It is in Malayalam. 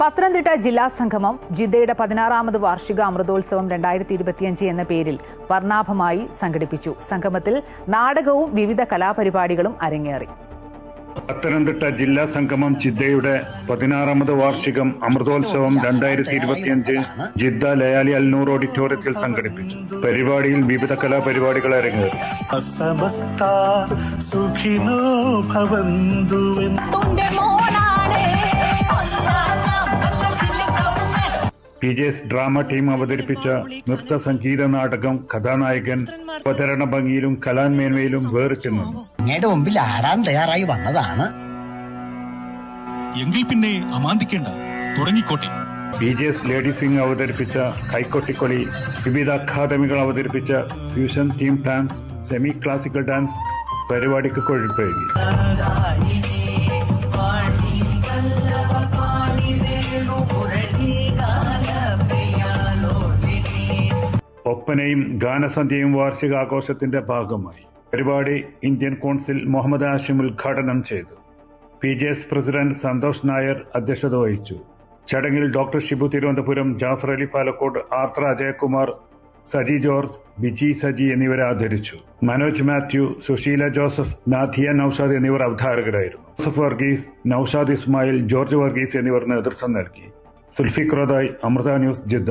പത്തനംതിട്ട ജില്ലാ സംഗമം ജിദ്ദയുടെ പതിനാറാമത് വാർഷിക അമൃതോത്സവം രണ്ടായിരത്തി ഇരുപത്തിയഞ്ച് എന്ന പേരിൽ വർണാഭമായി സംഘടിപ്പിച്ചു. സംഗമത്തിൽ നാടകവും വിവിധ കലാപരിപാടികളും അരങ്ങേറി. പത്തനംതിട്ട ജില്ലാ സംഗമം ജിദ്ദയുടെ പതിനാറാമത് വാർഷികം അമൃതോത്സവം രണ്ടായിരത്തി ഇരുപത്തിയഞ്ച് ജിദ്ദ ലയാലി അൽനൂർ ഓഡിറ്റോറിയത്തിൽ സംഘടിപ്പിച്ചു. പരിപാടിയിൽ വിവിധ കലാപരിപാടികൾ അരങ്ങേറി. സമസ്ത സുഖിനോ ഭവന്തു P J S drama team അവതരിപ്പിച്ച നൃത്ത സംഗീത നാടകം കഥാനായകൻ അവതരണ ഭംഗിയിലും കലാന്മേന്മയിലും വേറിട്ട് നിന്നു അങ്ങയുടെ മുമ്പിൽ ആടാൻ തയ്യാറായി വന്നതാണ് എങ്കിൽ പിന്നെ അമാന്തിക്കേണ്ട തുടങ്ങിക്കോട്ടെ P J S ladies wing അവതരിപ്പിച്ച കൈക്കൊട്ടിക്കൊളി വിവിധ അക്കാദമികൾ അവതരിപ്പിച്ച fusion team dance semi classical dance പരിപാടിക്ക് കൊഴുപ്പേകി ഒപ്പനയും ഗാനസന്ധ്യയും വാർഷികാഘോഷത്തിന്റെ ഭാഗമായി പരിപാടി ഇന്ത്യൻ കോൺസിൽ മുഹമ്മദ് ആഷിം ഉദ്ഘാടനം ചെയ്തു. P J S president Santhosh Nair അധ്യക്ഷത വഹിച്ചു. ചടങ്ങിൽ ഡോക്ടർ ഷിബു തിരുവനന്തപുരം ജാഫർ അലി പാലക്കോട് ആർത്ര അജയകുമാർ സജി ജോർജ് ബിജി സജി എന്നിവരെ ആദരിച്ചു. മനോജ് മാത്യു സുശീല ജോസഫ് നാഥിയ നൌഷാദ് എന്നിവർ അവതാരകരായിരുന്നു. ജോസഫ് വർഗീസ് നൌഷാദ് ഇസ്മായിൽ ജോർജ് വർഗീസ് എന്നിവർ നേതൃത്വം നൽകി. Sulfik റോദായ് Amrita news Jeddah.